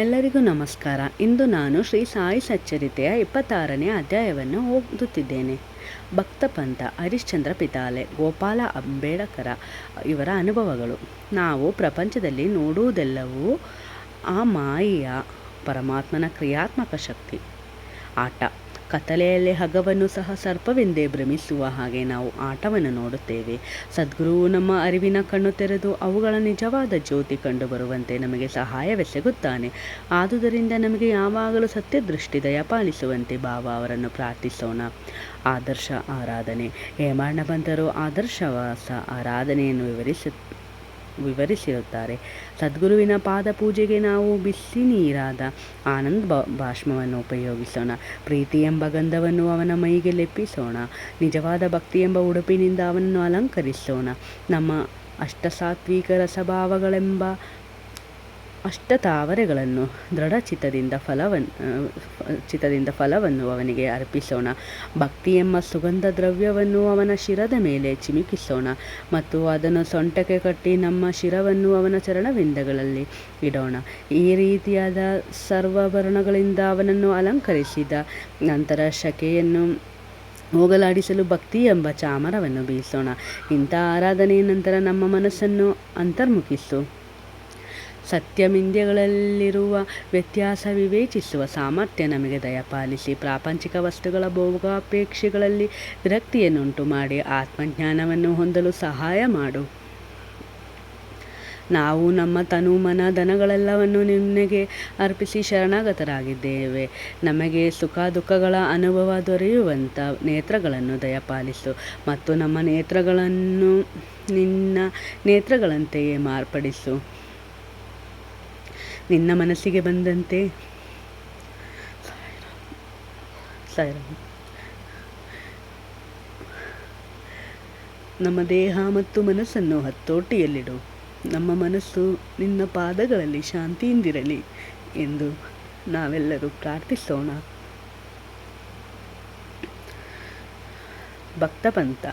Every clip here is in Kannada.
ಎಲ್ಲರಿಗೂ ನಮಸ್ಕಾರ. ಇಂದು ನಾನು ಶ್ರೀ ಸಾಯಿ ಸಚ್ಚರಿತೆಯ ಇಪ್ಪತ್ತಾರನೇ ಅಧ್ಯಾಯವನ್ನು ಓದುತ್ತಿದ್ದೇನೆ. ಭಕ್ತ ಪಂಥ, ಹರಿಶ್ಚಂದ್ರ ಪಿತಾಲೆ ಗೋಪಾಲ ಅಂಬೇಡ್ಕರ ಇವರ ಅನುಭವಗಳು. ನಾವು ಪ್ರಪಂಚದಲ್ಲಿ ನೋಡುವುದೆಲ್ಲವೂ ಆ ಮಾಯೆಯ ಪರಮಾತ್ಮನ ಕ್ರಿಯಾತ್ಮಕ ಶಕ್ತಿ. ಆಟ. ಕತ್ತಲೆಯಲ್ಲಿ ಹಗವನ್ನು ಸಹ ಸರ್ಪವೆಂದೇ ಭ್ರಮಿಸುವ ಹಾಗೆ ನಾವು ಆಟವನ್ನು ನೋಡುತ್ತೇವೆ. ಸದ್ಗುರುವು ನಮ್ಮ ಅರಿವಿನ ಕಣ್ಣು ತೆರೆದು ಅವುಗಳ ನಿಜವಾದ ಜ್ಯೋತಿ ಕಂಡುಬರುವಂತೆ ನಮಗೆ ಸಹಾಯವೆಸಗುತ್ತಾನೆ ಆದುದರಿಂದ ನಮಗೆ ಯಾವಾಗಲೂ ಸತ್ಯದೃಷ್ಟಿ ದಯಪಾಲಿಸುವಂತೆ ಬಾಬಾ ಅವರನ್ನು ಪ್ರಾರ್ಥಿಸೋಣ. ಆದರ್ಶ ಆರಾಧನೆ. ಹೇಮಾಣ್ಣ ಬಂದರು ಆದರ್ಶವಾಸ ಆರಾಧನೆಯನ್ನು ವಿವರಿಸ ವಿವರಿಸಿರುತ್ತಾರೆ. ಸದ್ಗುರುವಿನ ಪಾದ ಪೂಜೆಗೆ ನಾವು ಬಿಸಿ ನೀರಾದ ಆನಂದ್ ಬ, ಭಾಷ್ಮವನ್ನು ಉಪಯೋಗಿಸೋಣ. ಪ್ರೀತಿ ಎಂಬ ಗಂಧವನ್ನು ಅವನ ಮೈಗೆ ಲೆಪ್ಪಿಸೋಣ. ನಿಜವಾದ ಭಕ್ತಿ ಎಂಬ ಉಡುಪಿನಿಂದ ಅವನನ್ನು ಅಲಂಕರಿಸೋಣ. ನಮ್ಮ ಅಷ್ಟಸಾತ್ವಿಕ ರಸಭಾವಗಳೆಂಬ ಅಷ್ಟತಾವರೆಗಳನ್ನು ದೃಢಚಿತ್ತದಿಂದ ಫಲವನ್ನು ಚಿತ್ತದಿಂದ ಫಲವನ್ನು ಅವನಿಗೆ ಅರ್ಪಿಸೋಣ. ಭಕ್ತಿ ಎಂಬ ಸುಗಂಧ ದ್ರವ್ಯವನ್ನು ಅವನ ಶಿರದ ಮೇಲೆ ಚಿಮುಕಿಸೋಣ ಮತ್ತು ಅದನ್ನು ಸೊಂಟಕ್ಕೆ ಕಟ್ಟಿ ನಮ್ಮ ಶಿರವನ್ನು ಅವನ ಚರಣವಿಂದಗಳಲ್ಲಿ ಇಡೋಣ. ಈ ರೀತಿಯಾದ ಸರ್ವಭರಣಗಳಿಂದ ಅವನನ್ನು ಅಲಂಕರಿಸಿದ ನಂತರ ಶಕೆಯನ್ನು ಹೋಗಲಾಡಿಸಲು ಭಕ್ತಿ ಎಂಬ ಚಾಮರವನ್ನು ಬೀಸೋಣ. ಇಂಥ ಆರಾಧನೆಯ ನಂತರ ನಮ್ಮ ಮನಸ್ಸನ್ನು ಅಂತರ್ಮುಖಿಸು. ಸತ್ಯಮಿಂದ್ಯಗಳಲ್ಲಿರುವ ವ್ಯತ್ಯಾಸ ವಿವೇಚಿಸುವ ಸಾಮರ್ಥ್ಯ ನಮಗೆ ದಯಪಾಲಿಸಿ. ಪ್ರಾಪಂಚಿಕ ವಸ್ತುಗಳ ಭೋಗಾಪೇಕ್ಷೆಗಳಲ್ಲಿ ವಿರಕ್ತಿಯನ್ನುಂಟು ಮಾಡಿ ಆತ್ಮಜ್ಞಾನವನ್ನು ಹೊಂದಲು ಸಹಾಯ ಮಾಡು. ನಾವು ನಮ್ಮ ತನು ಮನ ಧನಗಳೆಲ್ಲವನ್ನು ನಿನಗೆ ಅರ್ಪಿಸಿ ಶರಣಾಗತರಾಗಿದ್ದೇವೆ. ನಮಗೆ ಸುಖ ದುಃಖಗಳ ಅನುಭವ ದೊರೆಯುವಂಥ ನೇತ್ರಗಳನ್ನು ದಯಪಾಲಿಸು. ಮತ್ತು ನಮ್ಮ ನೇತ್ರಗಳನ್ನು ನಿನ್ನ ನೇತ್ರಗಳಂತೆಯೇ ಮಾರ್ಪಡಿಸು. ನಿನ್ನ ಮನಸ್ಸಿಗೆ ಬಂದಂತೆ. ಸಾಯಿರಾಮ್. ನಮ್ಮ ದೇಹ ಮತ್ತು ಮನಸ್ಸನ್ನು ಹತ್ತೋಟಿಯಲ್ಲಿಡು ನಮ್ಮ ಮನಸ್ಸು ನಿನ್ನ ಪಾದಗಳಲ್ಲಿ ಶಾಂತಿಯಿಂದಿರಲಿ ಎಂದು ನಾವೆಲ್ಲರೂ ಪ್ರಾರ್ಥಿಸೋಣ. ಭಕ್ತ ಪಂಥ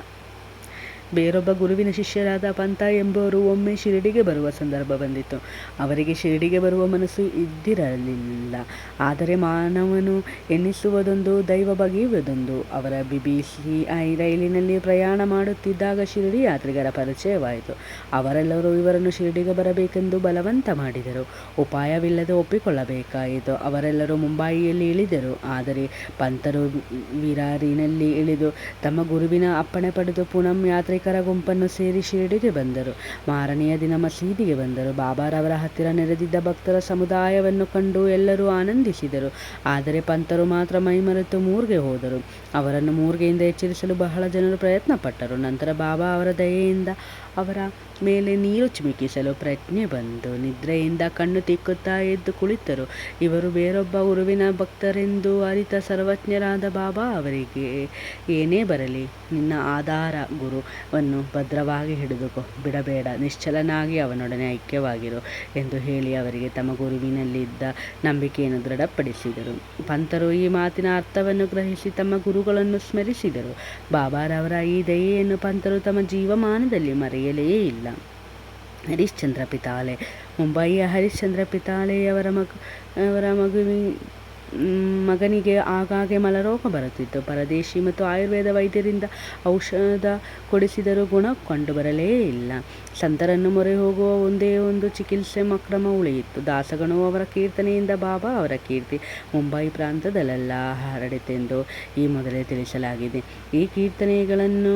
ಬೇರೊಬ್ಬ ಗುರುವಿನ ಶಿಷ್ಯರಾದ ಪಂಥ ಎಂಬುವರು ಒಮ್ಮೆ ಶಿರಡಿಗೆ ಬರುವ ಸಂದರ್ಭ ಬಂದಿತ್ತು. ಅವರಿಗೆ ಶಿರಡಿಗೆ ಬರುವ ಮನಸ್ಸು ಇದ್ದಿರಲಿಲ್ಲ. ಆದರೆ ಮಾನವನು ಎನ್ನಿಸುವುದೊಂದು, ದೈವ ಬಗೆಯುವುದೊಂದು ಅವರ ಬಿ ಬಿ ಸಿ ಐ ರೈಲಿನಲ್ಲಿ ಪ್ರಯಾಣ ಮಾಡುತ್ತಿದ್ದಾಗ ಶಿರಡಿ ಯಾತ್ರಿಗರ ಪರಿಚಯವಾಯಿತು. ಅವರೆಲ್ಲರೂ ಇವರನ್ನು ಶಿರಡಿಗೆ ಬರಬೇಕೆಂದು ಬಲವಂತ ಮಾಡಿದರು. ಉಪಾಯವಿಲ್ಲದೆ ಒಪ್ಪಿಕೊಳ್ಳಬೇಕಾಯಿತು. ಅವರೆಲ್ಲರೂ ಮುಂಬಾಯಿಯಲ್ಲಿ ಇಳಿದರು. ಆದರೆ ಪಂತರು ವಿರಾರಿನಲ್ಲಿ ಇಳಿದು ತಮ್ಮ ಗುರುವಿನ ಅಪ್ಪಣೆ ಪಡೆದು ಪುನಂ ಯಾತ್ರೆ ಯಾತ್ರಿಕರ ಗುಂಪನ್ನು ಸೇರಿ ಶಿರಡಿಗೆ ಬಂದರು. ಮಾರನೆಯ ದಿನ ಮಸೀದಿಗೆ ಬಂದರು. ಬಾಬಾರವರ ಹತ್ತಿರ ನೆರೆದಿದ್ದ ಭಕ್ತರ ಸಮುದಾಯವನ್ನು ಕಂಡು ಎಲ್ಲರೂ ಆನಂದಿಸಿದರು. ಆದರೆ ಪಂಥರು ಮಾತ್ರ ಮೈಮರೆತು ಮೂರ್ಗೆ ಹೋದರು. ಅವರನ್ನು ಮೂರ್ಗೆಯಿಂದ ಎಚ್ಚರಿಸಲು ಬಹಳ ಜನರು ಪ್ರಯತ್ನಪಟ್ಟರು. ನಂತರ ಬಾಬಾ ಅವರ ದಯೆಯಿಂದ ಅವರ ಮೇಲೆ ನೀರು ಚಿಮುಕಿಸಲು ಪ್ರಜ್ಞೆ ಬಂದು ನಿದ್ರೆಯಿಂದ ಕಣ್ಣು ತಿಕ್ಕುತ್ತಾ ಎದ್ದು ಕುಳಿತರು. ಇವರು ಬೇರೊಬ್ಬ ಉರುವಿನ ಭಕ್ತರೆಂದು ಅರಿತ ಸರ್ವಜ್ಞರಾದ ಬಾಬಾ ಅವರಿಗೆ, ಏನೇ ಬರಲಿ, ನಿನ್ನ ಆಧಾರ ಗುರುವನ್ನು ಭದ್ರವಾಗಿ ಹಿಡಿದುಕೊ. ಬಿಡಬೇಡ, ನಿಶ್ಚಲನಾಗಿ ಅವನೊಡನೆ ಐಕ್ಯವಾಗಿರು ಎಂದು ಹೇಳಿ ಅವರಿಗೆ ತಮ್ಮ ಗುರುವಿನಲ್ಲಿದ್ದ ನಂಬಿಕೆಯನ್ನು ದೃಢಪಡಿಸಿದರು. ಪಂಥರು ಈ ಮಾತಿನ ಅರ್ಥವನ್ನು ಗ್ರಹಿಸಿ ತಮ್ಮ ಗುರುಗಳನ್ನು ಸ್ಮರಿಸಿದರು. ಬಾಬಾರವರ ಈ ದಯೆಯನ್ನು ಪಂಥರು ತಮ್ಮ ಜೀವಮಾನದಲ್ಲಿ ಮರೆಯಲೇ ಇಲ್ಲ. ಹರಿಶ್ಚಂದ್ರ ಪಿತಾಳೆ, ಮುಂಬಯಿಯ ಹರಿಶ್ಚಂದ್ರ ಪಿತಾಳೆಯವರ ಮಗ, ಅವರ ಮಗುವಿ ಮಗನಿಗೆ ಆಗಾಗ್ಗೆ ಮಲರೋಗ ಬರುತ್ತಿತ್ತು. ಪರದೇಶಿ ಮತ್ತು ಆಯುರ್ವೇದ ವೈದ್ಯರಿಂದ ಔಷಧ ಕೊಡಿಸಿದರೂ ಗುಣ ಕಂಡುಬರಲೇ ಇಲ್ಲ. ಸಂತರನ್ನು ಮೊರೆ ಹೋಗುವ ಒಂದೇ ಒಂದು ಚಿಕಿತ್ಸೆ ಮಕ್ರಮ ಉಳಿಯಿತು. ದಾಸಗಣು ಅವರ ಕೀರ್ತನೆಯಿಂದ ಬಾಬಾ ಅವರ ಕೀರ್ತಿ ಮುಂಬೈ ಪ್ರಾಂತದಲ್ಲೆಲ್ಲ ಹರಡಿತೆಂದು ಈ ಮೊದಲೇ ತಿಳಿಸಲಾಗಿದೆ. ಈ ಕೀರ್ತನೆಗಳನ್ನು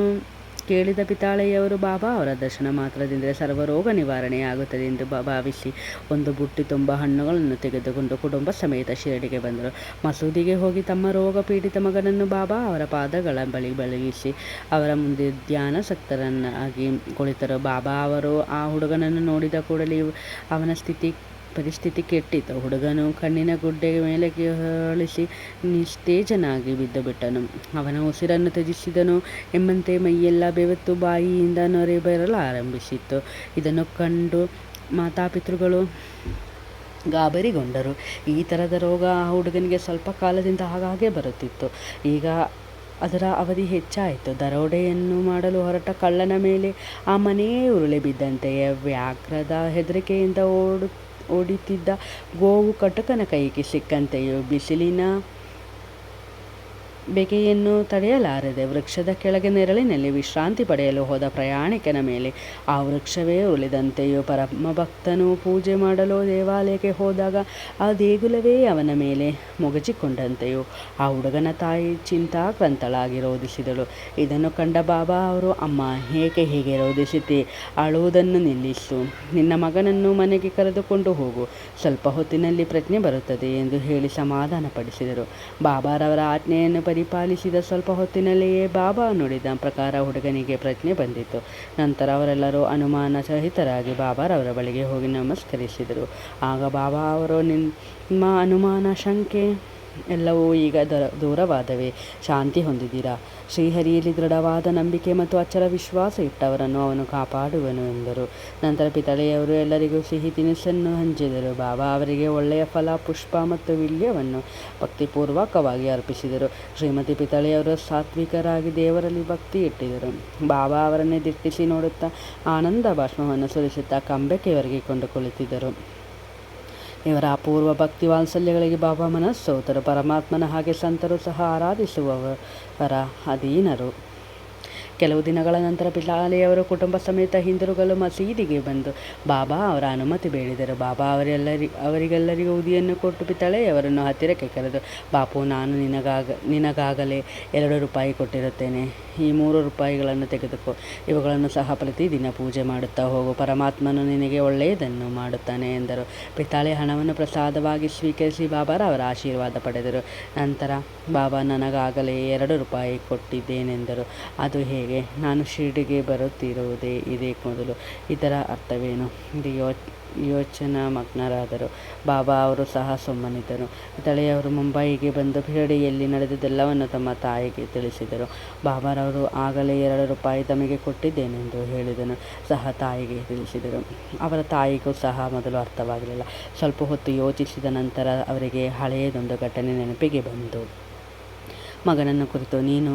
ಕೇಳಿದ ಪಿತಾಳೆಯವರು ಬಾಬಾ, ಅವರ ದರ್ಶನ ಮಾತ್ರದಿಂದ ಸರ್ವರೋಗ ನಿವಾರಣೆಯಾಗುತ್ತದೆ ಎಂದು ಭಾವಿಸಿ ಒಂದು ಬುಟ್ಟಿ ತುಂಬ ಹಣ್ಣುಗಳನ್ನು ತೆಗೆದುಕೊಂಡು ಕುಟುಂಬ ಸಮೇತ ಶಿರಡಿಗೆ ಬಂದರು. ಮಸೂದಿಗೆ ಹೋಗಿ ತಮ್ಮ ರೋಗ ಪೀಡಿತ ಮಗನನ್ನು ಬಾಬಾ ಅವರ ಪಾದಗಳ ಬಳಿ ಬಳಗಿಸಿ ಅವರ ಮುಂದೆ ಧ್ಯಾನಾಸಕ್ತರನ್ನಾಗಿ ಕುಳಿತರು. ಬಾಬಾ ಅವರು ಆ ಹುಡುಗನನ್ನು ನೋಡಿದ ಕೂಡಲೇ ಅವನ ಸ್ಥಿತಿ ಪರಿಸ್ಥಿತಿ ಕೆಟ್ಟಿತು. ಹುಡುಗನು ಕಣ್ಣಿನ ಗುಡ್ಡೆ ಮೇಲೆ ಕೇಳಿಸಿ ನಿಸ್ತೇಜನಾಗಿ ಬಿದ್ದು ಬಿಟ್ಟನು. ಅವನ ಉಸಿರನ್ನು ತ್ಯಜಿಸಿದನು. ಎಂಬಂತೆ ಮೈಯೆಲ್ಲ ಬೆವತ್ತು ಬಾಯಿಯಿಂದ ನೊರೆ ಬರಲಾರಂಭಿಸಿತ್ತು ಇದನ್ನು ಕಂಡು ಮಾತಾಪಿತೃಗಳು ಗಾಬರಿಗೊಂಡರು. ಈ ಥರದ ರೋಗ ಆ ಹುಡುಗನಿಗೆ ಸ್ವಲ್ಪ ಕಾಲದಿಂದ ಆಗಾಗ್ಗೆ ಬರುತ್ತಿತ್ತು. ಈಗ ಅದರ ಅವಧಿ ಹೆಚ್ಚಾಯಿತು. ದರೋಡೆಯನ್ನು ಮಾಡಲು ಹೊರಟ ಕಳ್ಳನ ಮೇಲೆ ಆ ಮನೆಯೇ ಉರುಳಿ ಬಿದ್ದಂತೆಯೇ ವ್ಯಾಘ್ರದ ಹೆದರಿಕೆಯಿಂದ ಓಡು ಓಡಿತಿದ್ದ ಗೋವು ಕಟಕನ ಕೈಗೆ ಸಿಕ್ಕಂತೆಯೋ ಬಿಸಿಲಿನ ಬೆಗೆಯನ್ನು ತಡೆಯಲಾರದೆ ವೃಕ್ಷದ ಕೆಳಗೆ ನೆರಳಿನಲ್ಲಿ ವಿಶ್ರಾಂತಿ ಪಡೆಯಲು ಹೋದ ಪ್ರಯಾಣಿಕನ ಮೇಲೆ ಆ ವೃಕ್ಷವೇ ಉಳಿದಂತೆಯೂ ಪರಮಭಕ್ತನು ಪೂಜೆ ಮಾಡಲು ದೇವಾಲಯಕ್ಕೆ ಹೋದಾಗ ಆ ದೇಗುಲವೇ ಅವನ ಮೇಲೆ ಮುಗಚಿಕೊಂಡಂತೆಯೂ ಆ ಹುಡುಗನ ತಾಯಿ ಚಿಂತಾಕ್ರಂತಳಾಗಿ ರೋಧಿಸಿದಳು ಇದನ್ನು ಕಂಡ ಬಾಬಾ ಅವರು, ಅಮ್ಮ, ಹೇಗೆ ಹೇಗೆ ರೋಧಿಸುತ್ತಿ ಅಳುವುದನ್ನು ನಿಲ್ಲಿಸು. ನಿನ್ನ ಮಗನನ್ನು ಮನೆಗೆ ಕರೆದುಕೊಂಡು ಹೋಗು. ಸ್ವಲ್ಪ ಹೊತ್ತಿನಲ್ಲಿ ಪ್ರಜ್ಞೆ ಬರುತ್ತದೆ ಎಂದು ಹೇಳಿ ಸಮಾಧಾನಪಡಿಸಿದರು. ಬಾಬಾರವರ ಆಜ್ಞೆಯನ್ನು ಪರಿಪಾಲಿಸಿದ ಸ್ವಲ್ಪ ಹೊತ್ತಿನಲ್ಲಿಯೇ ಬಾಬಾ ನುಡಿದ ಪ್ರಕಾರ ಹುಡುಗನಿಗೆ ಪ್ರಜ್ಞೆ ಬಂದಿತು. ನಂತರ ಅವರೆಲ್ಲರೂ ಅನುಮಾನ ಸಹಿತರಾಗಿ ಬಾಬಾರವರ ಬಳಿಗೆ ಹೋಗಿ ನಮಸ್ಕರಿಸಿದರು. ಆಗ ಬಾಬಾ ಅವರು, ನಿಮ್ಮ ಅನುಮಾನ ಶಂಕೆ? ಎಲ್ಲವೂ ಈಗ ದರ, ದೂರವಾದವೆ. ಶಾಂತಿ ಹೊಂದಿದ್ದೀರಾ? ಶ್ರೀಹರಿಯಲ್ಲಿ ದೃಢವಾದ ನಂಬಿಕೆ ಮತ್ತು ಅಚ್ಚರ ವಿಶ್ವಾಸ ಇಟ್ಟವರನ್ನು ಅವನು ಕಾಪಾಡುವನು ಎಂದರು. ನಂತರ ಪಿತಳೆಯವರು ಎಲ್ಲರಿಗೂ ಸಿಹಿ ತಿನಿಸನ್ನು ಹಂಚಿದರು. ಬಾಬಾ ಅವರಿಗೆ ಒಳ್ಳೆಯ ಫಲ, ಪುಷ್ಪ ಮತ್ತು ವಿಲ್ಯವನ್ನು ಭಕ್ತಿಪೂರ್ವಕವಾಗಿ ಅರ್ಪಿಸಿದರು. ಶ್ರೀಮತಿ ಪಿತಳೆಯವರು ಸಾತ್ವಿಕರಾಗಿ ದೇವರಲ್ಲಿ ಭಕ್ತಿ ಇಟ್ಟಿದರು ಬಾಬಾ ಅವರನ್ನೇ ದಿಟ್ಟಿಸಿ ನೋಡುತ್ತಾ ಆನಂದ ಭಾಷ್ಮವನ್ನು ಸುರಿಸುತ್ತಾ ಕಂಬಕ್ಕೆ ಒರಗಿಕೊಂಡು ಕುಳಿತಿದ್ದರು. ಇವರ ಅಪೂರ್ವ ಭಕ್ತಿ ವಾತ್ಸಲ್ಯಗಳಿಗೆ ಬಾಬಾ ಮನಸ್ಸೋತರು ಪರಮಾತ್ಮನ ಹಾಗೆ ಸಂತರು ಸಹ ಆರಾಧಿಸುವವರ ಅಧೀನರು. ಕೆಲವು ದಿನಗಳ ನಂತರ ಪಿಲಾಲೆಯವರು ಕುಟುಂಬ ಸಮೇತ ಹಿಂದಿರುಗಲು ಮಸೀದಿಗೆ ಬಂದು, ಬಾಬಾ, ಅವರ ಅನುಮತಿ ಬೇಡಿದರು ಬಾಬಾ ಅವರೆಲ್ಲರಿ, ಅವರಿಗೆಲ್ಲರಿಗೂ ಉದಿಯನ್ನು ಕೊಟ್ಟು ಪಿತಳೆಯವರನ್ನು ಹತ್ತಿರಕ್ಕೆ ಕರೆದು, ಬಾಪು, ನಾನು ನಿನಗಾಗ, ನಿನಗಾಗಲೇ ಎರಡು ರೂಪಾಯಿ ಕೊಟ್ಟಿರುತ್ತೇನೆ. ಈ ಮೂರು ರೂಪಾಯಿಗಳನ್ನು ತೆಗೆದುಕೋ. ಇವುಗಳನ್ನು ಸಹ ಪ್ರತಿದಿನ ಪೂಜೆ ಮಾಡುತ್ತಾ ಹೋಗು. ಪರಮಾತ್ಮನು ನಿನಗೆ ಒಳ್ಳೆಯದನ್ನು ಮಾಡುತ್ತಾನೆ ಎಂದರು. ಪಿತಾಳೆ ಹಣವನ್ನು ಪ್ರಸಾದವಾಗಿ ಸ್ವೀಕರಿಸಿ ಬಾಬಾರವರ ಆಶೀರ್ವಾದ ಪಡೆದರು. ನಂತರ, ಬಾಬಾ, ನನಗಾಗಲೇ ಎರಡು ರೂಪಾಯಿ ಕೊಟ್ಟಿದ್ದೇನೆಂದರು. ಅದು ಹೇಗೆ? ನಾನು ಶಿರ್ಡಿಗೆ ಬರುತ್ತಿರುವುದೇ ಇದೇ ಮೊದಲು. ಇದರ ಅರ್ಥವೇನು? ಇದು ಯೋ ಯೋಚನಾ ಮಗ್ನರಾದರು ಬಾಬಾ ಅವರು ಸಹ ಸುಮ್ಮನಿದ್ದರು. ತಳೆಯವರು ಮುಂಬಯಿಗೆ ಬಂದು ಶಿರಡಿಯಲ್ಲಿ ನಡೆದಿದ್ದೆಲ್ಲವನ್ನು ತಮ್ಮ ತಾಯಿಗೆ ತಿಳಿಸಿದರು. ಬಾಬಾರವರು ಆಗಲೇ ಎರಡು ರೂಪಾಯಿ ತಮಗೆ ಕೊಟ್ಟಿದ್ದೇನೆಂದು ಹೇಳಿದನು. ಸಹ ತಾಯಿಗೆ ತಿಳಿಸಿದರು. ಅವರ ತಾಯಿಗೂ ಸಹ ಮೊದಲು ಅರ್ಥವಾಗಲಿಲ್ಲ. ಸ್ವಲ್ಪ ಹೊತ್ತು ಯೋಚಿಸಿದ ನಂತರ ಅವರಿಗೆ ಹಳೆಯದೊಂದು ಘಟನೆ ನೆನಪಿಗೆ ಬಂತು ಮಗನನ್ನು ಕುರಿತು ನೀನು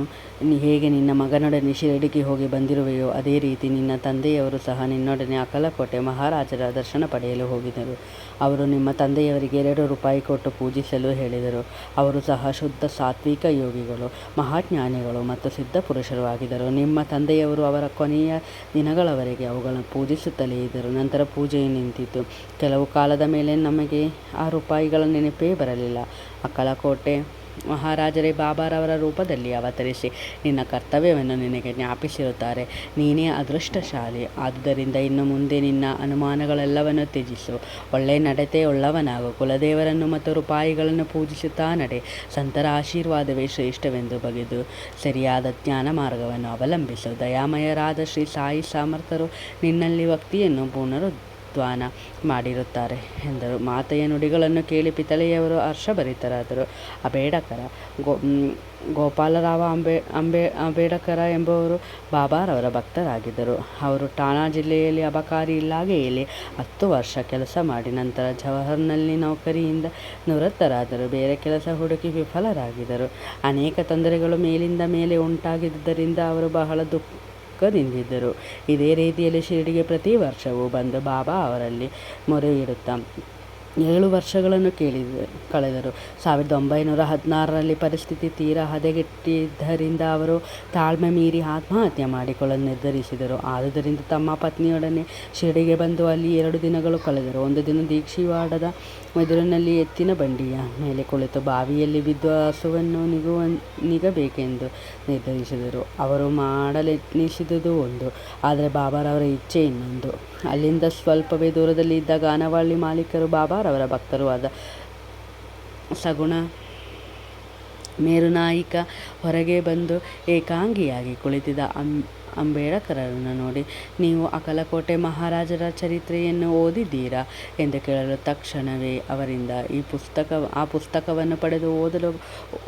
ಹೇಗೆ ನಿನ್ನ ಮಗನೊಡನೆ ಶಿರಡಿಗೆ ಹೋಗಿ ಬಂದಿರುವೆಯೋ ಅದೇ ರೀತಿ ನಿನ್ನ ತಂದೆಯವರು ಸಹ ನಿನ್ನೊಡನೆ ಅಕಲಕೋಟೆ ಮಹಾರಾಜರ ದರ್ಶನ ಪಡೆಯಲು ಹೋಗಿದರು ಅವರು ನಿಮ್ಮ ತಂದೆಯವರಿಗೆ ಎರಡು ರೂಪಾಯಿ ಕೊಟ್ಟು ಪೂಜಿಸಲು ಹೇಳಿದರು. ಅವರು ಸಹ ಶುದ್ಧ ಸಾತ್ವಿಕ ಯೋಗಿಗಳು, ಮಹಾಜ್ಞಾನಿಗಳು ಮತ್ತು ಸಿದ್ಧ ಪುರುಷರು ಆಗಿದ್ದರು. ನಿಮ್ಮ ತಂದೆಯವರು ಅವರ ಕೊನೆಯ ದಿನಗಳವರೆಗೆ ಅವುಗಳನ್ನು ಪೂಜಿಸುತ್ತಲೇ ಇದ್ದರು. ನಂತರ ಪೂಜೆಯು ನಿಂತಿತು ಕೆಲವು ಕಾಲದ ಮೇಲೆ ನಮಗೆ ಆ ರೂಪಾಯಿಗಳ ನೆನಪೇ ಬರಲಿಲ್ಲ. ಅಕ್ಕಲಕೋಟೆ ಮಹಾರಾಜರೇ, ಬಾಬಾರವರ ರೂಪದಲ್ಲಿ ಅವತರಿಸಿ ನಿನ್ನ ಕರ್ತವ್ಯವನ್ನು ನಿನಗೆ ಜ್ಞಾಪಿಸಿರುತ್ತಾರೆ. ನೀನೇ ಅದೃಷ್ಟಶಾಲಿ. ಆದ್ದರಿಂದ ಇನ್ನು ಮುಂದೆ ನಿನ್ನ ಅನುಮಾನಗಳೆಲ್ಲವನ್ನು ತ್ಯಜಿಸು. ಒಳ್ಳೆಯ ನಡತೆ ಉಳ್ಳವನಾಗು. ಕುಲದೇವರನ್ನು ಮತ್ತು ರೂಪಾಯಿಗಳನ್ನು ಪೂಜಿಸುತ್ತಾ ನಡೆ. ಸಂತರ ಆಶೀರ್ವಾದವೇ ಶ್ರೇಷ್ಠವೆಂದು ಬಗೆದು ಸರಿಯಾದ ಜ್ಞಾನ ಮಾರ್ಗವನ್ನು ಅವಲಂಬಿಸು. ದಯಾಮಯರಾದ ಶ್ರೀ ಸಾಯಿ ಸಾಮರ್ಥರು ನಿನ್ನಲ್ಲಿ ಭಕ್ತಿಯನ್ನು ಪುನರುದ್ಧಾನ ಮಾಡಿರುತ್ತಾರೆ ಎಂದರು. ಮಾತೆಯ ನುಡಿಗಳನ್ನು ಕೇಳಿ ಪಿತಳೆಯವರು ಹರ್ಷಭರಿತರಾದರು. ಅಬೇಡಕರ, ಗೋ ಗೋಪಾಲರಾವ ಅಂಬೆ ಅಂಬೆ, ಅಂಬೇಡಕರ ಎಂಬುವರು ಬಾಬಾರವರ ಭಕ್ತರಾಗಿದ್ದರು. ಅವರು ಠಾಣಾ ಜಿಲ್ಲೆಯಲ್ಲಿ ಅಬಕಾರಿ ಇಲಾಖೆಯಲ್ಲಿ ಹತ್ತು ವರ್ಷ ಕೆಲಸ ಮಾಡಿ ನಂತರ ಜವಾಹರ್ನಲ್ಲಿ ನೌಕರಿಯಿಂದ ನಿವೃತ್ತರಾದರು. ಬೇರೆ ಕೆಲಸ ಹುಡುಕಿ ವಿಫಲರಾಗಿದ್ದರು. ಅನೇಕ ತೊಂದರೆಗಳು ಮೇಲಿಂದ ಮೇಲೆ ಉಂಟಾಗಿದ್ದರಿಂದ ಅವರು ಬಹಳ ದುಃಖ ದುಃಖದಿಂದಿದ್ದರು. ಇದೇ ರೀತಿಯಲ್ಲಿ ಶಿರಡಿಗೆ ಪ್ರತಿ ವರ್ಷವೂ ಬಂದು ಬಾಬಾ ಅವರಲ್ಲಿ ಮೊರೆ ಇಡುತ್ತಾ ಏಳು ವರ್ಷಗಳನ್ನು ಕೇಳಿದ ಕಳೆದರು. ಸಾವಿರದ ಒಂಬೈನೂರ ಹದಿನಾರರಲ್ಲಿ ಪರಿಸ್ಥಿತಿ ತೀರಾ ಹದಗೆಟ್ಟಿದ್ದರಿಂದ ಅವರು ತಾಳ್ಮೆ ಮೀರಿ ಆತ್ಮಹತ್ಯೆ ಮಾಡಿಕೊಳ್ಳಲು ನಿರ್ಧರಿಸಿದರು. ಆದುದರಿಂದ ತಮ್ಮ ಪತ್ನಿಯೊಡನೆ ಶಿರಡಿಗೆ ಬಂದು ಅಲ್ಲಿ ಎರಡು ದಿನಗಳು ಕಳೆದರು. ಒಂದು ದಿನ ದೀಕ್ಷಿವಾಡದ ಎದುರಿನಲ್ಲಿ ಎತ್ತಿನ ಬಂಡಿಯ ಮೇಲೆ ಕುಳಿತು ಬಾವಿಯಲ್ಲಿ ಬಿದ್ದು ಹಸುವನ್ನು ನಿಗುವ ನಿಗಬೇಕೆಂದು ನಿರ್ಧರಿಸಿದರು. ಅವರು ಮಾಡಲೆತ್ನಿಸಿದುದು ಒಂದು, ಆದರೆ ಬಾಬಾರವರ ಇಚ್ಛೆ ಇನ್ನೊಂದು. ಅಲ್ಲಿಂದ ಸ್ವಲ್ಪವೇ ದೂರದಲ್ಲಿ ಇದ್ದ ಗಾನವಾಳಿ ಮಾಲೀಕರು ಬಾಬಾರವರ ಭಕ್ತರು ಆದ ಸಗುಣ ಮೇರುನಾಯಿಕ ಹೊರಗೆ ಬಂದು ಏಕಾಂಗಿಯಾಗಿ ಕುಳಿತಿದ್ದ ಅಂ ಅಂಬೇಡ್ಕರನ್ನು ನೋಡಿ, ನೀವು ಅಕಲಕೋಟೆ ಮಹಾರಾಜರ ಚರಿತ್ರೆಯನ್ನು ಓದಿದ್ದೀರಾ? ಎಂದು ಕೇಳಲು ತಕ್ಷಣವೇ ಅವರಿಂದ ಈ ಪುಸ್ತಕ, ಆ ಪುಸ್ತಕವನ್ನು ಪಡೆದು ಓದಲು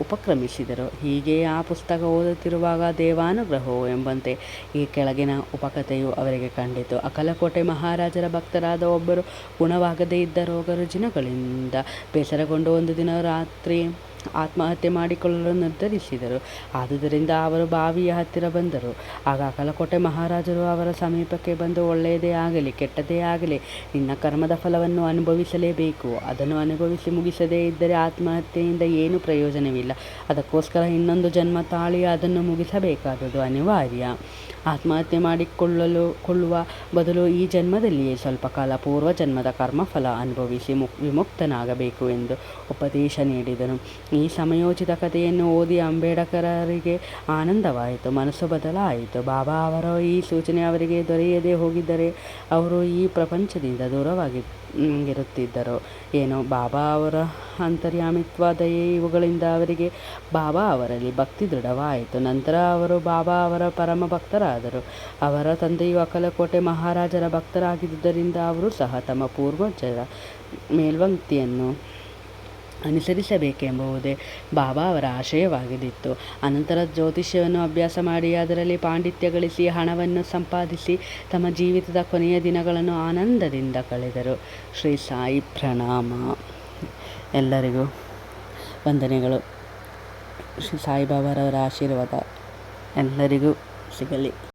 ಉಪಕ್ರಮಿಸಿದರು. ಹೀಗೆ ಆ ಪುಸ್ತಕ ಓದುತ್ತಿರುವಾಗ ದೇವಾನುಗ್ರಹವು ಎಂಬಂತೆ ಈ ಕೆಳಗಿನ ಉಪಕಥೆಯು ಅವರಿಗೆ ಕಂಡಿತು. ಅಕಲಕೋಟೆ ಮಹಾರಾಜರ ಭಕ್ತರಾದ ಒಬ್ಬರು ಗುಣವಾಗದೇ ಇದ್ದ ರೋಗ ರುಜಿನಗಳಿಂದ ಬೇಸರಗೊಂಡು ಒಂದು ದಿನ ರಾತ್ರಿ ಆತ್ಮಹತ್ಯೆ ಮಾಡಿಕೊಳ್ಳಲು ನಿರ್ಧರಿಸಿದರು. ಆದುದರಿಂದ ಅವರು ಬಾವಿಯ ಹತ್ತಿರ ಬಂದರು. ಆಗ ಅಕಲಕೋಟೆ ಮಹಾರಾಜರು ಅವರ ಸಮೀಪಕ್ಕೆ ಬಂದು ಒಳ್ಳೆಯದೇ ಆಗಲಿ, ಕೆಟ್ಟದೇ ಆಗಲಿ, ನಿನ್ನ ಕರ್ಮದ ಫಲವನ್ನು ಅನುಭವಿಸಲೇಬೇಕು. ಅದನ್ನು ಅನುಭವಿಸಿ ಮುಗಿಸದೇ ಇದ್ದರೆ ಆತ್ಮಹತ್ಯೆಯಿಂದ ಏನು ಪ್ರಯೋಜನವಿಲ್ಲ. ಅದಕ್ಕೋಸ್ಕರ ಇನ್ನೊಂದು ಜನ್ಮ ತಾಳಿ ಅದನ್ನು ಮುಗಿಸಬೇಕಾದುದು ಅನಿವಾರ್ಯ. ಆತ್ಮಹತ್ಯೆ ಮಾಡಿಕೊಳ್ಳಲು, ಕೊಳ್ಳುವ ಬದಲು ಈ ಜನ್ಮದಲ್ಲಿಯೇ ಸ್ವಲ್ಪ ಕಾಲ ಪೂರ್ವ ಜನ್ಮದ ಕರ್ಮಫಲ ಅನುಭವಿಸಿ ಮುಕ್ ವಿಮುಕ್ತನಾಗಬೇಕು ಎಂದು ಉಪದೇಶ ನೀಡಿದನು. ಈ ಸಮಯೋಚಿತ ಕಥೆಯನ್ನು ಓದಿ ಅಂಬೇಡ್ಕರರಿಗೆ ಆನಂದವಾಯಿತು, ಮನಸ್ಸು ಬದಲಾಯಿತು. ಬಾಬಾ ಅವರ ಈ ಸೂಚನೆ ಅವರಿಗೆ ದೊರೆಯದೇ ಹೋಗಿದ್ದರೆ ಅವರು ಈ ಪ್ರಪಂಚದಿಂದ ದೂರವಾಗಿ ಇರುತ್ತಿದ್ದರು ಏನು, ಬಾಬಾ ಅವರ ಅಂತರ್ಯಾಮಿತ್ವ ಇವುಗಳಿಂದ ಅವರಿಗೆ ಬಾಬಾ ಅವರಲ್ಲಿ ಭಕ್ತಿ ದೃಢವಾಯಿತು. ನಂತರ ಅವರು ಬಾಬಾ ಅವರ ಪರಮ ಭಕ್ತರಾದರು ಅವರ ತಂದೆಯು ಅಕಲಕೋಟೆ ಮಹಾರಾಜರ ಭಕ್ತರಾಗಿದ್ದುದರಿಂದ ಅವರು ಸಹ ತಮ್ಮ ಪೂರ್ವಜರ ಮೇಲ್ವಂಕ್ತಿಯನ್ನು ಅನುಸರಿಸಬೇಕೆಂಬುವುದೇ ಬಾಬಾ ಅವರ ಆಶಯವಾಗಿದ್ದಿತ್ತು. ಅನಂತರ ಜ್ಯೋತಿಷ್ಯವನ್ನು ಅಭ್ಯಾಸ ಮಾಡಿ ಅದರಲ್ಲಿ ಪಾಂಡಿತ್ಯ ಗಳಿಸಿ, ಹಣವನ್ನು ಸಂಪಾದಿಸಿ, ತಮ್ಮ ಜೀವಿತದ ಕೊನೆಯ ದಿನಗಳನ್ನು ಆನಂದದಿಂದ ಕಳೆದರು. ಶ್ರೀ ಸಾಯಿ ಪ್ರಣಾಮ. ಎಲ್ಲರಿಗೂ ವಂದನೆಗಳು. ಶ್ರೀ ಸಾಯಿಬಾಬಾರವರ ಆಶೀರ್ವಾದ ಎಲ್ಲರಿಗೂ ಸಿಗಲಿ.